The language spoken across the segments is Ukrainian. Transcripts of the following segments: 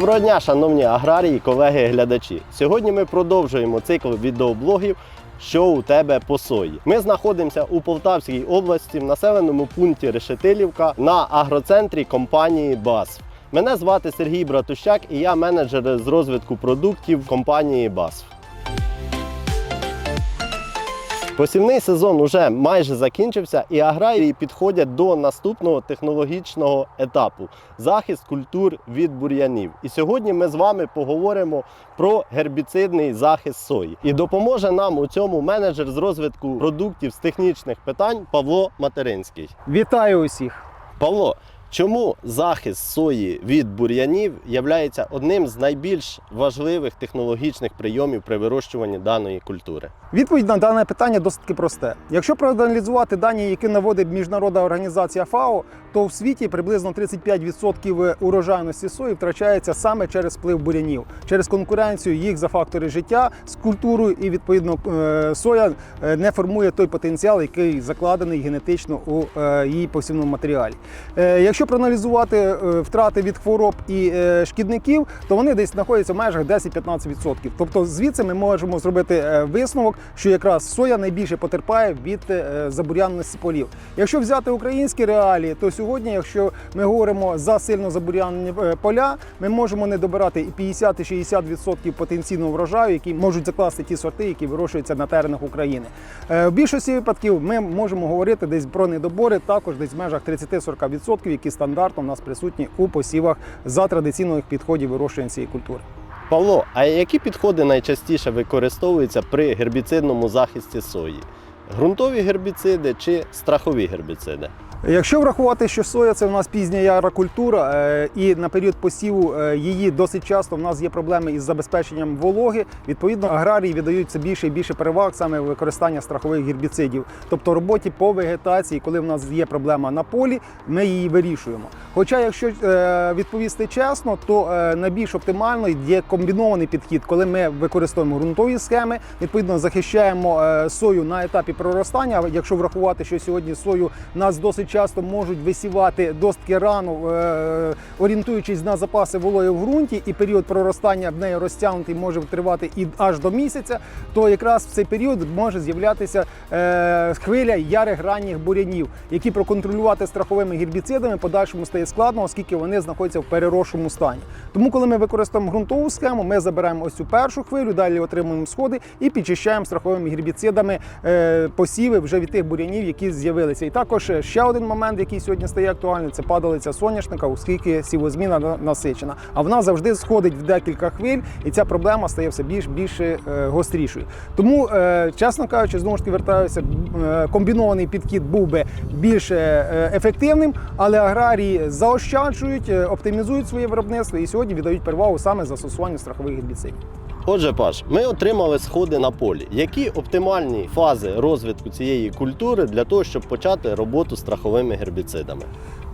Доброго дня, шановні аграрії, колеги, глядачі. Сьогодні ми продовжуємо цикл відеоблогів. Що у тебе по сої? Ми знаходимося у Полтавській області в населеному пункті Решетилівка на агроцентрі компанії BASF. Мене звати Сергій Братущак і я менеджер з розвитку продуктів компанії BASF. Посівний сезон уже майже закінчився, і аграрії підходять до наступного технологічного етапу захист культур від бур'янів. І сьогодні ми з вами поговоримо про гербіцидний захист сої. І допоможе нам у цьому менеджер з розвитку продуктів з технічних питань Павло Материнський. Вітаю усіх! Павло, чому захист сої від бур'янів є одним з найбільш важливих технологічних прийомів при вирощуванні даної культури? Відповідь на дане питання досить просте. Якщо проаналізувати дані, які наводить міжнародна організація ФАО, то в світі приблизно 35% урожайності сої втрачається саме через вплив бурянів, через конкуренцію їх за фактори життя з культурою, і відповідно е, соя е, не формує той потенціал, який закладений генетично у е, її посівному матеріалі. Е, Якщо проаналізувати е, втрати від хвороб і е, шкідників, то вони десь знаходяться в межах 10-15%. Тобто звідси ми можемо зробити е, висновок, що якраз соя найбільше потерпає від забур'яненості полів. Якщо взяти українські реалії, то сьогодні, якщо ми говоримо за сильно забур'янені поля, ми можемо не добирати і 50-60% потенційного врожаю, які можуть закласти ті сорти, які вирощуються на теренах України. В більшості випадків ми можемо говорити десь про недобори, також десь в межах 30-40%, які стандартно в нас присутні у посівах за традиційних підходів вирощування цієї культури. Павло, а які підходи найчастіше використовуються при гербіцидному захисті сої? Грунтові гербіциди чи страхові гербіциди? Якщо врахувати, що соя це у нас пізня яра культура, е, і на період посіву е, її досить часто в нас є проблеми із забезпеченням вологи. Відповідно, аграрії віддають все більше і більше переваг саме використання страхових гербіцидів, тобто роботі по вегетації, коли в нас є проблема на полі, ми її вирішуємо. Хоча, якщо е, відповісти чесно, то найбільш оптимально є комбінований підхід, коли ми використовуємо ґрунтові схеми, відповідно захищаємо сою на етапі проростання. Якщо врахувати, що сьогодні сою нас досить часто можуть висівати досить рано, е, орієнтуючись на запаси вологи в ґрунті, і період проростання в неї розтягнутий може тривати і аж до місяця, то якраз в цей період може з'являтися е, хвиля ярих ранніх бурянів, які проконтролювати страховими гербіцидами подальшому стає складно, оскільки вони знаходяться в перерошому стані. Тому, коли ми використовуємо ґрунтову схему, ми забираємо ось цю першу хвилю, далі отримуємо сходи і підчищаємо страховими гербіцидами е, посіви вже від тих бурянів, які з'явилися. І також ще один момент, який сьогодні стає актуальним, це падалиця соняшника, оскільки сівозміна насичена. А вона завжди сходить в декілька хвиль, і ця проблема стає все більш більше е, гострішою. Тому, е, чесно кажучи, знову ж таки вертаюся, е, комбінований підхід був би більш ефективним, але аграрії заощаджують, оптимізують своє виробництво і сьогодні віддають перевагу саме застосуванню страхових гербіцидів. Отже, Паш, ми отримали сходи на полі. Які оптимальні фази розвитку цієї культури для того, щоб почати роботу з страховими гербіцидами?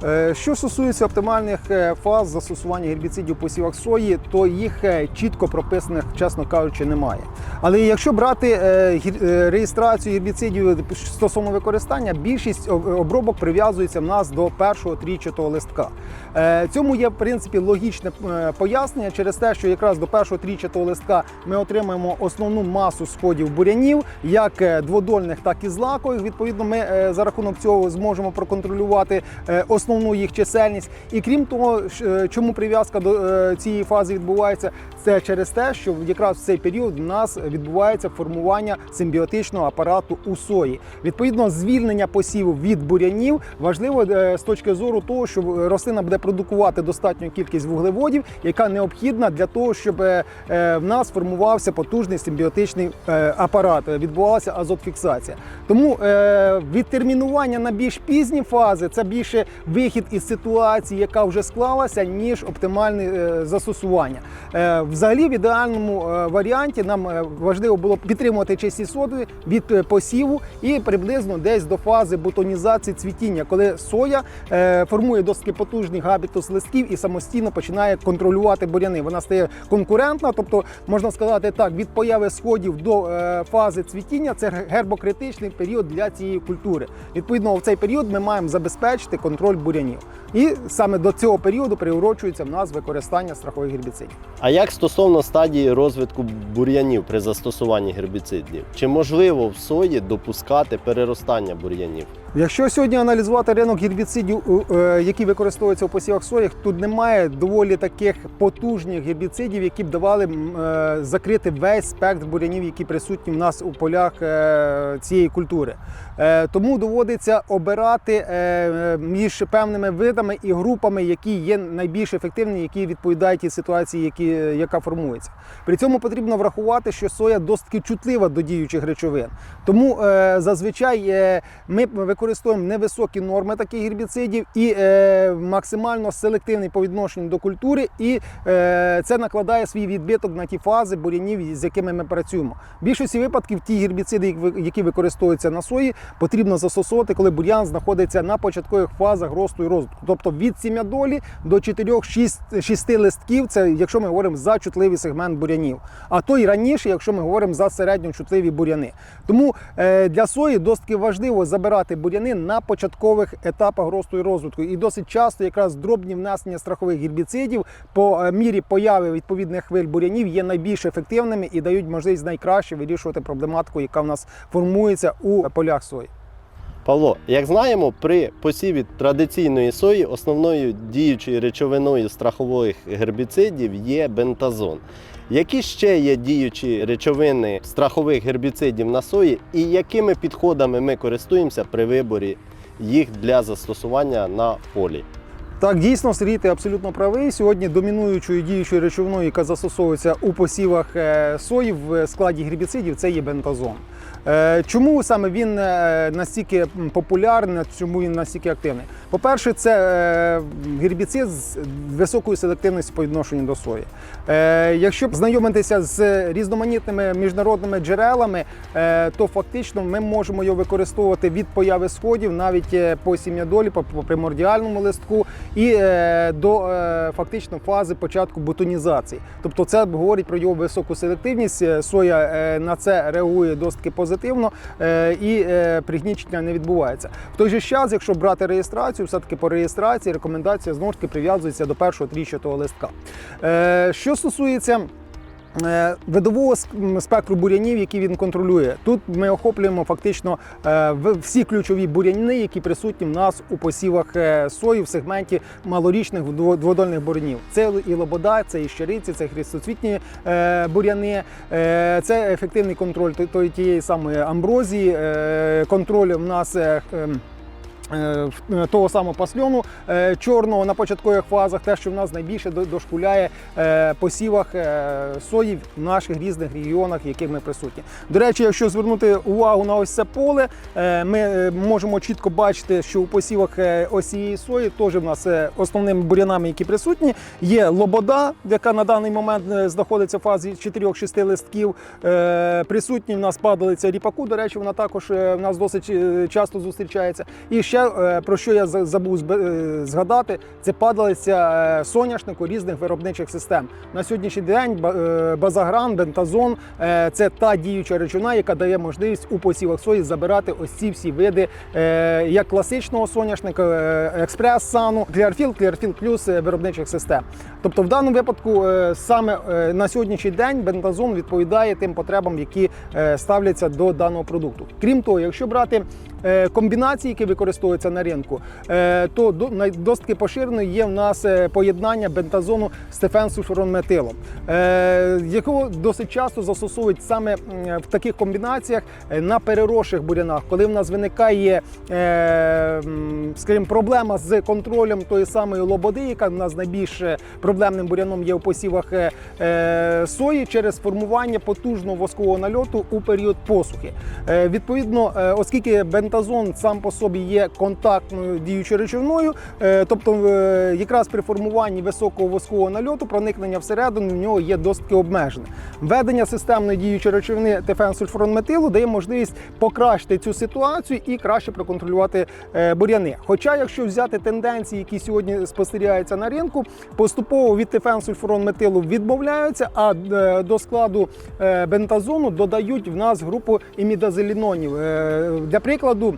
Е, Що стосується оптимальних е, фаз застосування гербіцидів у посівах сої, то їх е, чітко прописаних, чесно кажучи, немає. Але якщо брати реєстрацію гербіцидів стосовно використання, більшість обробок прив'язується в нас до першого трічатого листка. Цьому є в принципі логічне пояснення через те, що якраз до першого трічатого листка ми отримаємо основну масу сходів бурянів, як дводольних, так і злакових. Відповідно, ми за рахунок цього зможемо проконтролювати е, основну їх чисельність. І крім того, е, чому прив'язка до е, цієї фази відбувається, це через те, що якраз в цей період в нас відбувається формування симбіотичного апарату у сої. Відповідно, звільнення посіву від бурянів важливо е, з точки зору того, що рослина буде продукувати достатню кількість вуглеводів, яка необхідна для того, щоб в нас формувався потужний симбіотичний апарат, відбувалася азотфіксація. Тому відтермінування на більш пізні фази це більше вихід із ситуації, яка вже склалася, ніж оптимальне е, застосування. Е, Взагалі, в ідеальному е, варіанті нам важливо було підтримувати чисті соди від посіву і приблизно десь до фази бутонізації цвітіння, коли соя формує досить потужний габітус листків і самостійно починає контролювати буряни. Вона стає конкурентна, тобто можна сказати так, від появи сходів до фази цвітіння це гербокритичний період для цієї культури. Відповідно, в цей період ми маємо забезпечити контроль бурянів. І саме до цього періоду приурочується в нас використання страхових гербіцидів. А як стосовно стадії розвитку бур'янів при застосуванні гербіцидів? Чи можливо в сої допускати переростання бур'янів? Якщо сьогодні аналізувати ринок гербіцидів, е, які використовуються у посівах соях, тут немає доволі таких потужних гербіцидів, які б давали е, закрити весь спектр бурянів, які присутні в нас у полях е, цієї культури. Тому доводиться обирати між певними видами і групами, які є найбільш ефективні, які відповідають тій ситуації, які, яка формується. При цьому потрібно врахувати, що соя досить чутлива до діючих речовин. Тому е, зазвичай е, ми використовуємо невисокі норми таких гербіцидів і е, максимально селективний по відношенню до культури, і е, це накладає свій відбиток на ті фази бурянів, з якими ми працюємо. В більшості випадків ті гербіциди, які використовуються на сої, потрібно застосовувати, коли бур'ян знаходиться на початкових фазах росту і розвитку. Тобто від сім'ядолі до 4-6 листків, це якщо ми говоримо за чутливий сегмент бурянів. А то й раніше, якщо ми говоримо за середньочутливі буряни. Тому е, для сої досить важливо забирати буряни на початкових етапах росту і розвитку. І досить часто якраз дробні внесення страхових гербіцидів по е, мірі появи відповідних хвиль бурянів є найбільш ефективними і дають можливість найкраще вирішувати проблематику, яка в нас формується у полях сої. Павло, як знаємо, при посіві традиційної сої основною діючою речовиною страхових гербіцидів є бентазон. Які ще є діючі речовини страхових гербіцидів на сої, і якими підходами ми користуємося при виборі їх для застосування на полі? Так, дійсно, Сергій, ти абсолютно правий. Сьогодні домінуючою діючою речовиною, яка застосовується у посівах е, сої в складі гербіцидів, це є бентазон. Е, Чому саме він е, настільки популярний, чому він настільки активний? По-перше, це е, гербіцид з високою селективністю по відношенню до сої. Якщо знайомитися з різноманітними міжнародними джерелами, то фактично ми можемо його використовувати від появи сходів навіть по сім'ядолі, по примордіальному листку і до фактично фази початку бутонізації. Тобто це говорить про його високу селективність. Соя на це реагує досить позитивно е, і е, пригнічення не відбувається. В той же час, якщо брати реєстрацію, все-таки по реєстрації рекомендація знову ж таки прив'язується до першого тріщатого листка. Е, Що стосується видового ск- спектру бурянів, які він контролює. Тут ми охоплюємо фактично е, всі ключові буряни, які присутні в нас у посівах е, сої в сегменті малорічних дво- дводольних бурянів. Це і лобода, це і щириці, це хрестоцвітні е, буряни, е, це ефективний контроль тієї самої амброзії, е, контроль в нас. Е, е, того самого пасльону е, чорного на початкових фазах, те, що в нас найбільше дошкуляє посівах сої в наших різних регіонах, в яких ми присутні. До речі, якщо звернути увагу на ось це поле, ми можемо чітко бачити, що у посівах ось сої теж в нас основними бурянами, які присутні, є лобода, яка на даний момент знаходиться в фазі 4-6 листків. Присутні в нас падалиця ріпаку. До речі, вона також в нас досить часто зустрічається. І ще е, про що я забув е, згадати, це падалиця е, соняшнику різних виробничих систем. На сьогоднішній день ба- базагран, бентазон це та діюча речовина, яка дає можливість у посівах сої забирати ось ці всі види як класичного соняшника, е, експрес-сану, кліарфіл, кліарфіл плюс виробничих систем. Тобто, в даному випадку саме на сьогоднішній день бентазон відповідає тим потребам, які ставляться до даного продукту. Крім того, якщо брати комбінації, які використовуються на ринку, е, то досить поширеною є в нас е, поєднання бентазону з тефенсульфуронметилом, е, якого досить часто застосовують саме в таких комбінаціях на переросших бурянах, коли в нас виникає, скажімо, проблема з контролем тої самої лободи, яка в нас найбільш проблемним буряном є у посівах сої через формування потужного воскового нальоту у період посухи. Відповідно, оскільки бентазон сам по собі є контактною діючою речовиною, е, тобто е, якраз при формуванні високого воскового нальоту проникнення всередину в нього є досить обмежене. Введення системної діючої речовини тефенсульфуронметилу дає можливість покращити цю ситуацію і краще проконтролювати е, бур'яни. Хоча, якщо взяти тенденції, які сьогодні спостерігаються на ринку, поступово від тефенсульфуронметилу відмовляються, а до складу бентазону додають в нас групу імідазелінонів. Для прикладу.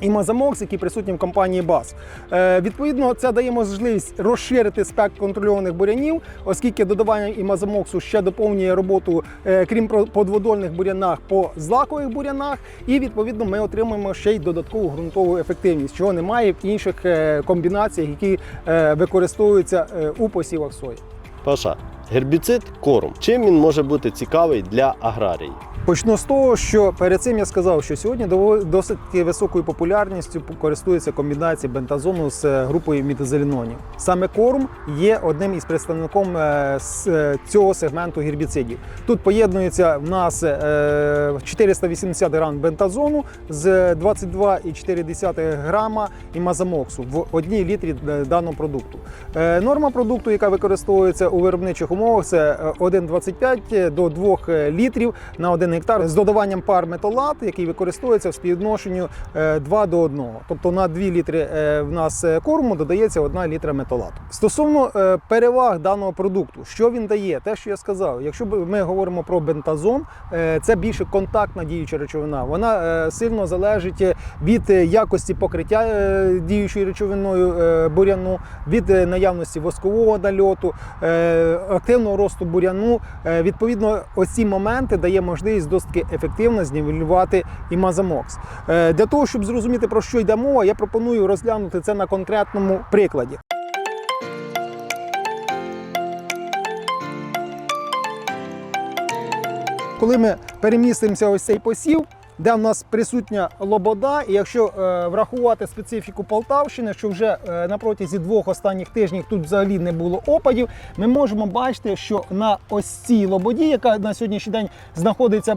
І Мазамокс, які присутні в компанії БАС. Е, відповідно, це дає можливість розширити спектр контрольованих бурянів, оскільки додавання і Мазамоксу ще доповнює роботу, е, крім подводольних бурянах, по злакових бурянах. І відповідно ми отримуємо ще й додаткову ґрунтову ефективність, чого немає в інших е, комбінаціях, які е, використовуються е, у посівах сої. Паша, гербіцид корм. Чим він може бути цікавий для аграрії? Почну з того, що перед цим я сказав, що сьогодні досить високою популярністю користується комбінація бентазону з е, групою мітозелінонів. Саме корм є одним із представником е, е, цього сегменту гербіцидів. Тут поєднується в нас е, 480 грам бентазону з 22,4 грама імазамоксу в одній літрі даного продукту. Норма продукту, яка використовується у виробничих умовах, це е, 1,25 до 2 літрів на 1 гектар з додаванням пар металат, який використовується в співвідношенню е, 2 до 1. Тобто на 2 літри е, в нас е, корму додається 1 літра металату. Стосовно е, переваг даного продукту, що він дає, те, що я сказав, якщо ми говоримо про бентазон, е, це більше контактна діюча речовина. Вона е, сильно залежить від е, якості покриття е, діючою речовиною е, буряну, від е, наявності воскового нальоту, е, активного росту буряну. Е, Відповідно, ось ці моменти дає можливість досить таки ефективно знівелювати і мазамокс. Е, Для того, щоб зрозуміти про що йде мова, я пропоную розглянути це на конкретному прикладі. Коли ми перемістимося ось цей посів, де в нас присутня лобода, і якщо е, врахувати специфіку Полтавщини, що вже е, на протязі двох останніх тижнів тут взагалі не було опадів, ми можемо бачити, що на ось цій лободі, яка на сьогоднішній день знаходиться е,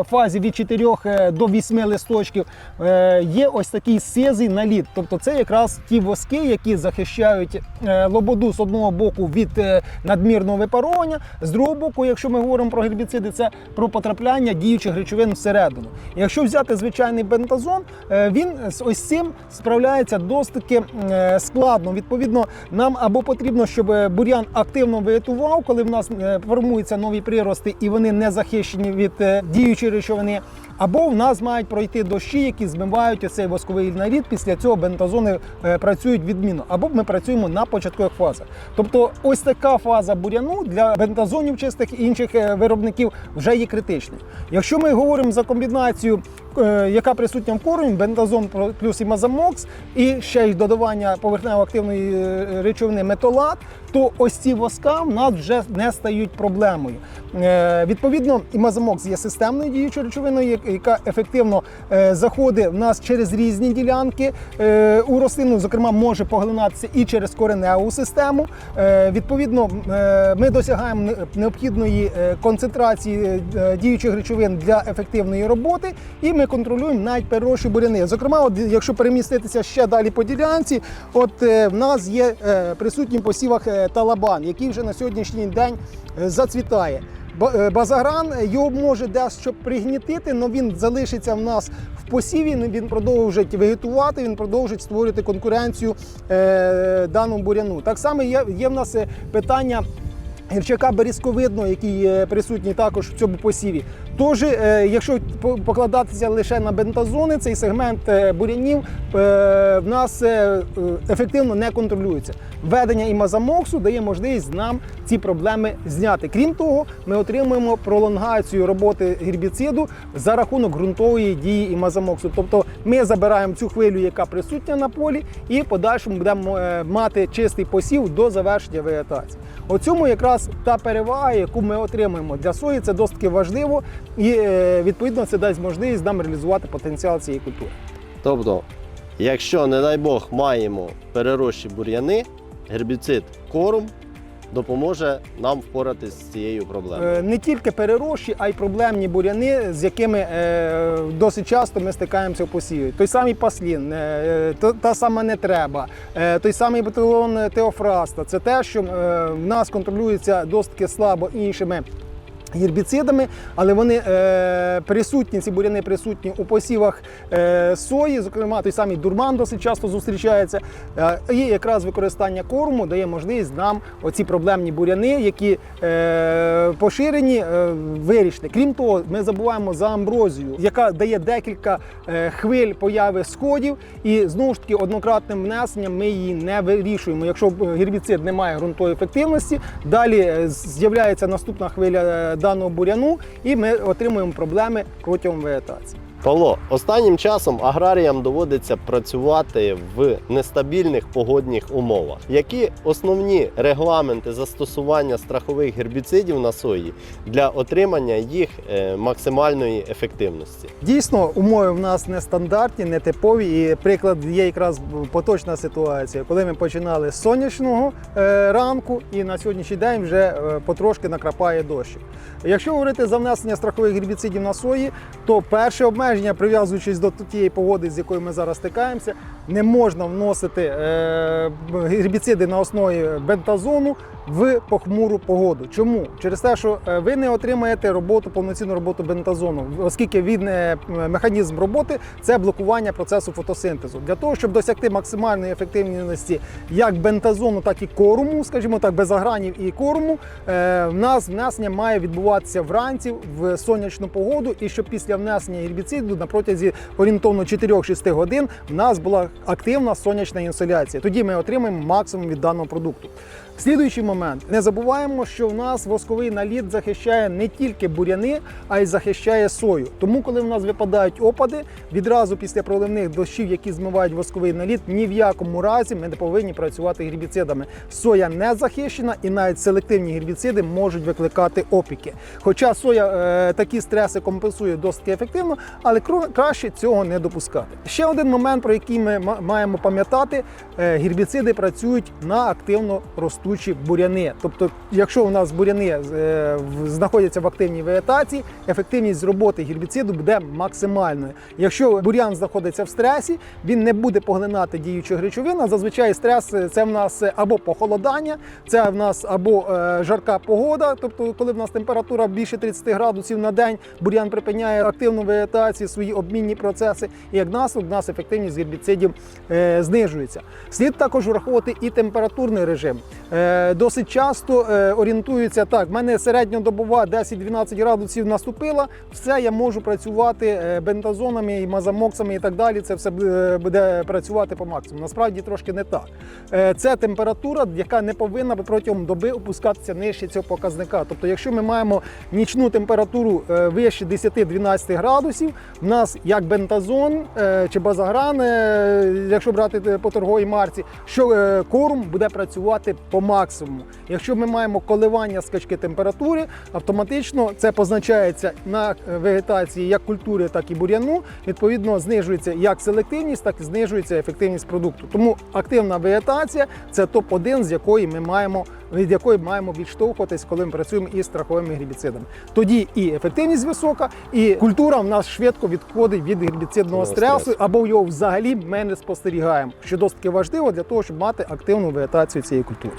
в фазі від 4 е, до 8 листочків, е, є ось такий сизий наліт. Тобто це якраз ті воски, які захищають е, лободу з одного боку від е, надмірного випаровування, з другого боку, якщо ми говоримо про гербіциди, це про потрапляння діючих речовин всередину. Якщо взяти звичайний бентазон, е, він з ось цим справляється досить е, складно. Відповідно, нам або потрібно, щоб е, бур'ян активно вегетував, коли в нас формуються нові прирости і вони не захищені від діючої речовини. Або в нас мають пройти дощі, які змивають оцей восковий нарід. Після цього бентазони е, працюють відмінно. Або ми працюємо на початкових фазах. Тобто, ось така фаза буряну для бентазонів чистих і інших е, виробників вже є критичною. Якщо ми говоримо за комбінацію, яка присутня в кормі, бентазон плюс імазамокс, і ще й додавання поверхнево активної е, речовини метолат, то ось ці воска в нас вже не стають проблемою. Е, Відповідно, імазамокс є системною діючою речовиною, яка ефективно е, заходить в нас через різні ділянки е, у рослину, зокрема, може поглинатися і через кореневу систему. Е, Відповідно, е, ми досягаємо необхідної е, концентрації е, діючих речовин для ефективної роботи, і ми контролюємо навіть перерощі буряни. Зокрема, от, якщо переміститися ще далі по ділянці, от е, в нас є е, присутній в посівах е, талабан, який вже на сьогоднішній день е, зацвітає. Е, Базагран його може дещо пригнітити, але він залишиться в нас в посіві. Він продовжить вегетувати, він продовжить створювати конкуренцію е, даному буряну. Так само є, є в нас е, питання. Гірчака берізковидного, який е, присутній також в цьому посіві. Тож, е, якщо покладатися лише на бентазони, цей сегмент е, бурянів е, в нас ефективно не контролюється. Введення імазамоксу дає можливість нам ці проблеми зняти. Крім того, ми отримуємо пролонгацію роботи гербіциду за рахунок ґрунтової дії імазамоксу. Тобто ми забираємо цю хвилю, яка присутня на полі, і подальшому будемо мати чистий посів до завершення вегетації. У цьому якраз та перевага, яку ми отримуємо для сої, це досить важливо, і е, відповідно це дасть можливість нам реалізувати потенціал цієї культури. Тобто, якщо, не дай Бог, маємо перерощі бур'яни, гербіцид корм допоможе нам впоратись з цією проблемою. Е, Не тільки перерощі, а й проблемні буряни, з якими е, досить часто ми стикаємося в посіві. Той самий паслін, та, сама не треба, той самий батальйон теофраста. Це те, що в нас контролюється досить слабо іншими. Гербіцидами, але вони е, присутні, ці буряни присутні у посівах е, сої, зокрема той самий дурман досить часто зустрічається. Е, і якраз використання корму дає можливість нам оці проблемні буряни, які е, поширені, е, вирішити. Крім того, ми забуваємо за амброзію, яка дає декілька е, хвиль появи сходів, і знову ж таки однократним внесенням ми її не вирішуємо. Якщо гербіцид не має ґрунтової ефективності, далі е, з'являється наступна хвиля е, даного буряну, і ми отримуємо проблеми протягом вегетації. Павло, останнім часом аграріям доводиться працювати в нестабільних погодних умовах. Які основні регламенти застосування страхових гербіцидів на сої для отримання їх е, максимальної ефективності? Дійсно, умови в нас нестандартні, нетипові. І приклад є якраз поточна ситуація, коли ми починали з сонячного е, ранку, і на сьогоднішній день вже е, потрошки накрапає дощ. Якщо говорити за внесення страхових гербіцидів на сої, то перше обмеження, прив'язуючись до тієї погоди, з якою ми зараз стикаємося, не можна вносити е, гербіциди на основі бентазону в похмуру погоду. Чому? Через те, що е, ви не отримаєте роботу, повноцінну роботу бентазону, оскільки він е, механізм роботи це блокування процесу фотосинтезу. Для того, щоб досягти максимальної ефективності як бентазону, так і коруму, скажімо так, без агранів і коруму, е, в нас внесення має відбуватися вранці в сонячну погоду, і щоб після внесення гербіциду на протязі орієнтовно 4-6 годин в нас була активна сонячна інсоляція. Тоді ми отримаємо максимум від даного продукту. Слідуючий момент: не забуваємо, що в нас восковий наліт захищає не тільки буряни, а й захищає сою. Тому, коли в нас випадають опади, відразу після проливних дощів, які змивають восковий наліт, ні в якому разі ми не повинні працювати гербіцидами. Соя не захищена, і навіть селективні гербіциди можуть викликати опіки. Хоча соя е, такі стреси компенсує досить ефективно, але краще цього не допускати. Ще один момент, про який ми маємо пам'ятати: е, гербіциди працюють на активно ростучі буряни. Тобто, якщо у нас буряни е, знаходяться в активній вегетації, ефективність роботи гербіциду буде максимальною. Якщо бурян знаходиться в стресі, він не буде поглинати діючу речовину. Зазвичай стрес е, це в нас або похолодання, це в нас або е, жарка погода, тобто коли в нас температура більше 30 градусів на день, бур'ян припиняє активну вегетацію, свої обмінні процеси, і як наслідок в нас ефективність гербіцидів знижується. Слід також враховувати і температурний режим. Е, досить часто е, орієнтуються так, в мене середньодобова 10-12 градусів наступила, все, я можу працювати е, бентазонами і мазамоксами і так далі. Це все буде- працювати по максимуму. Насправді трошки не так. Це температура, яка не повинна протягом доби опускатися нижче цього показника. Тобто, якщо ми маємо нічну температуру вище 10-12 градусів, в нас як бентазон чи базагран, якщо брати по торговій марці, що корм буде працювати по максимуму. Якщо ми маємо коливання скачки температури, автоматично це позначається на е, вегетації як культури, так і бур'яну. Відповідно, знижується як селективність, так і знижується ефективність продукту. Тому активна вегетація це топ-1, з якої ми маємо від якої маємо відштовхуватись, коли ми працюємо із страховими гербіцидами. Тоді і ефективність висока, і культура в нас швидко відходить від гербіцидного стресу, або його взагалі ми не спостерігаємо, що досить важливо для того, щоб мати активну вегетацію цієї культури.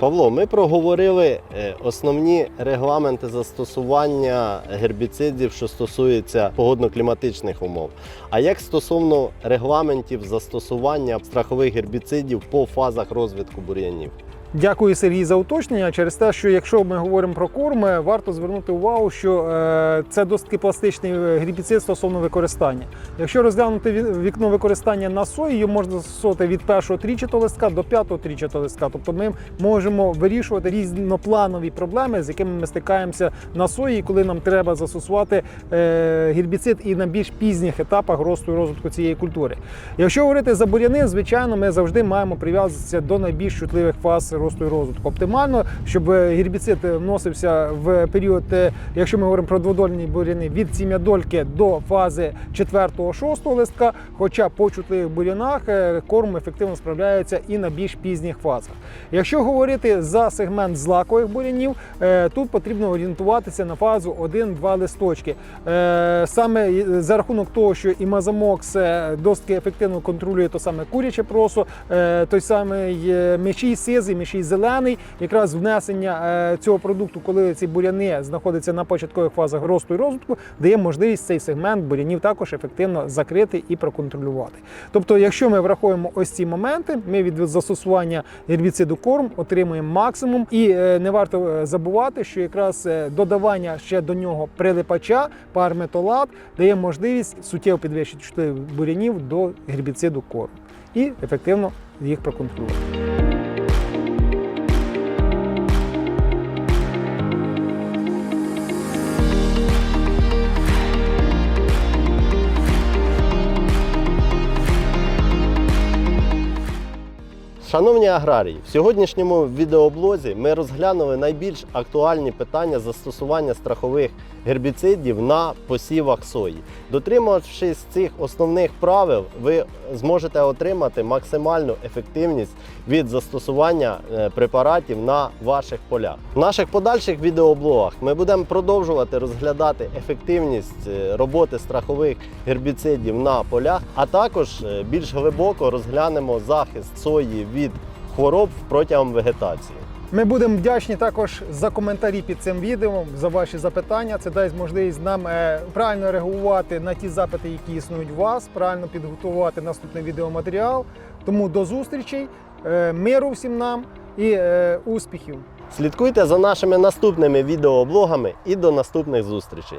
Павло, ми проговорили е, основні регламенти застосування гербіцидів, що стосуються погодно-кліматичних умов. А як стосовно регламентів застосування страхових гербіцидів по фазах розвитку бур'янів? Дякую, Сергій, за уточнення. Через те, що якщо ми говоримо про корми, варто звернути увагу, що е, це досить пластичний гербіцид стосовно використання. Якщо розглянути вікно використання на сої, його можна застосовувати від першого трічатого листка до п'ятого трічатого листка. Тобто ми можемо вирішувати різнопланові проблеми, з якими ми стикаємося на сої, коли нам треба застосувати е, гербіцид і на більш пізніх етапах росту і розвитку цієї культури. Якщо говорити за бур'яни, звичайно, ми завжди маємо прив'язуватися до найбільш чутливих фаз росту і розвитку. Оптимально, щоб е, гербіцид е, вносився в період, е, якщо ми говоримо про дводольні буряни, від сім'ядольки до фази 4-6 листка. Хоча по чутливих бурянах корм ефективно справляється і на більш пізніх фазах. Якщо говорити за сегмент злакових бурянів, тут потрібно орієнтуватися на фазу 1-2 листочки. Саме за рахунок того, що імазамокс е, досить ефективно контролює то саме куряче просо, той самий мечій сизий, мечій зелений, якраз внесення е, цього продукту, коли ці буряни знаходяться на початкових фазах росту і розвитку, дає можливість цей сегмент бурянів також ефективно закрити і проконтролювати. Тобто, якщо ми враховуємо ось ці моменти, ми від застосування гербіциду корм отримуємо максимум, і е, не варто е, забувати, що якраз додавання ще до нього прилипача, парметолат дає можливість суттєво підвищити бурянів до гербіциду корм і ефективно їх проконтролювати. Шановні аграрії, в сьогоднішньому відеоблозі ми розглянули найбільш актуальні питання застосування страхових гербіцидів на посівах сої. Дотримувавшись цих основних правил, ви зможете отримати максимальну ефективність від застосування е, препаратів на ваших полях. В наших подальших відеоблогах ми будемо продовжувати розглядати ефективність е, роботи страхових гербіцидів на полях, а також е, більш глибоко розглянемо захист сої від хвороб протягом вегетації. Ми будемо вдячні також за коментарі під цим відео, за ваші запитання. Це дасть можливість нам е, правильно реагувати на ті запити, які існують у вас, правильно підготувати наступний відеоматеріал. Тому до зустрічей, миру всім нам і е, успіхів! Слідкуйте за нашими наступними відеоблогами і до наступних зустрічей.